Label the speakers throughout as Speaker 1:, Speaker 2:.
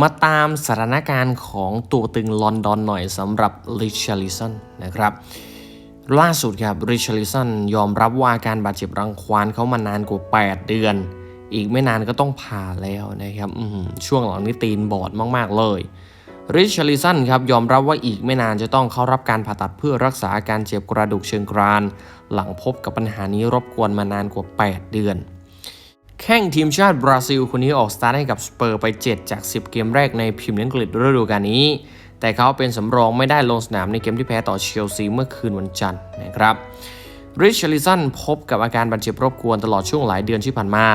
Speaker 1: มาตามสถานการณ์ของตัวตึงลอนดอนหน่อยสำหรับริชาริสันนะครับล่าสุดครับริชาริสันยอมรับว่าการบาดเจ็บรังควานเขามานานกว่า 8 เดือน อีกไม่นานก็ต้องผ่าแล้วนะครับช่วงหลังนี้ตีนบอดมาก ๆ เลยริชาริสันครับยอมรับว่าอีกไม่นานจะต้องเข้ารับการผ่าตัดเพื่อรักษาอาการเจ็บกระดูกเชิงกราน หลังพบกับปัญหานี้รบกวนมานานกว่า 8 เดือน แข่งทีมชาติบราซิล คนนี้ออกสตาร์ทให้กับสเปอร์ไป 7 จาก 10 เกมแรกในพรีเมียร์ลีกอังกฤษฤดูกาลนี้ แต่เขาเป็นสำรองไม่ได้ลงสนามในเกมที่แพ้ต่อเชลซีเมื่อคืนวันจันทร์นะครับริชาริสันพบกับอาการบาดเจ็บรบกวนตลอดช่วงหลายเดือนที่ผ่านมา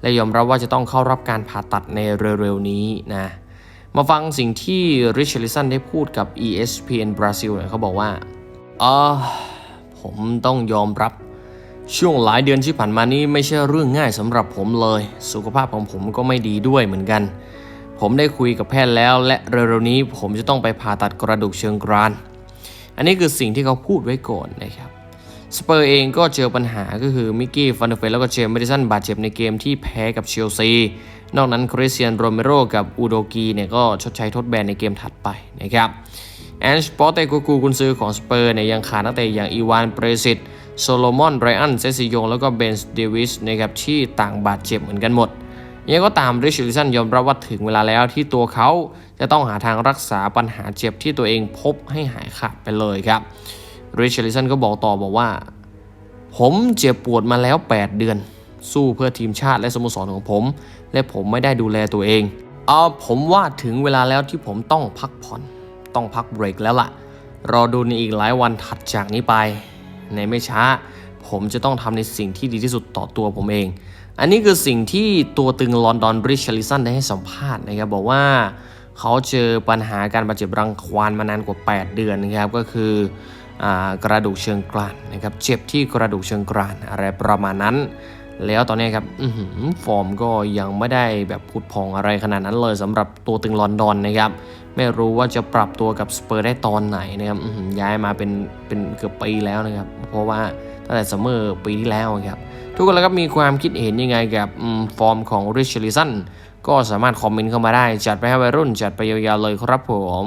Speaker 1: และยอมรับว่าจะต้องเข้ารับการผ่าตัดในเร็วๆนี้นะมาฟังสิ่งที่ริชาริสันได้พูดกับ ESPN บราซิลเนี่ยเขาบอกว่าเออผมต้องยอมรับ ช่วงหลายเดือนที่ผ่านมานี้ไม่ใช่เรื่องง่ายสำหรับผมเลย สุขภาพของผมก็ไม่ดีด้วยเหมือนกัน ผมได้คุยกับแพทย์แล้ว และเร็วๆนี้ผมจะต้องไปผ่าตัดกระดูกเชิงกราน อันนี้คือสิ่งที่เขาพูดไว้ก่อนนะครับสเปอร์เองก็เจอปัญหาก็คือมิกกี้ฟันเดเฟลแล้วก็เจมส์แมดิสันบาดเจ็บในเกมที่แพ้กับเชลซี นอกนั้นคริสเตียนโรเมโรกับอูโดกีเนี่ยก็ชดใช้ทดแบนในเกมถัดไปนะครับแอนสปอร์เตกูกูกุนซือของสเปอร์เนี่ยยังขาดนักเตะอย่างอีวานเปรซิต โซโลมอนไรอันเซซิโยงแล้วก็เบนส์เดวิสนะครับที่ต่างบาดเจ็บเหมือนกันหมดยังก็ตามริชลิสันยอมรับว่าถึงเวลาแล้วที่ตัวเขาจะต้องหาทางรักษาปัญหาเจ็บที่ตัวเองพบให้หายขาดไปเลยครับริชลิสันก็บอกต่อบอกว่า ผมเจ็บปวดมาแล้ว 8 เดือน สู้เพื่อทีมชาติและสโมสรของผม และผมไม่ได้ดูแลตัวเองเอาผมว่าถึงเวลาแล้วที่ผมต้องพักผ่อน ต้องพักเบรกแล้วล่ะ รอดูในอีกหลายวันถัดจากนี้ไป ในไม่ช้า ผมจะต้องทำในสิ่งที่ดีที่สุดต่อตัวผมเอง อันนี้คือสิ่งที่ตัวตึงลอนดอนบริชลิสันได้ให้สัมภาษณ์นะครับบอกว่าเขาเจอปัญหาการบาดเจ็บรังควานมานานกว่า 8 เดือนนะครับก็คืออกระดูกเชิงกรานนะครับเจ็บที่กระดูกเชิงกรานอะไรประมาณนั้น แล้วตอนนี้ครับอฟอร์มก็ยังไม่ได้แบบพุดพองอะไรขนาดนั้นเลยสำหรับตัวตึงลอนดอนนะครับ ไม่รู้ว่าจะปรับตัวกับสเปอร์ได้ตอนไหนนะครับย้ายมาเป็นเป็นเกือบปีแล้วนะครับ เพราะว่าตั้งแต่ซัมเมอร์ปีที่แล้วครับ ทุกคนแล้วก็มีความคิดเห็นยังไงกับฟอร์มของริชลิสันก็สามารถคอมเมนต์เข้ามาได้ จัดไปให้วัยรุ่นจัดไปยาวๆเลยครับผม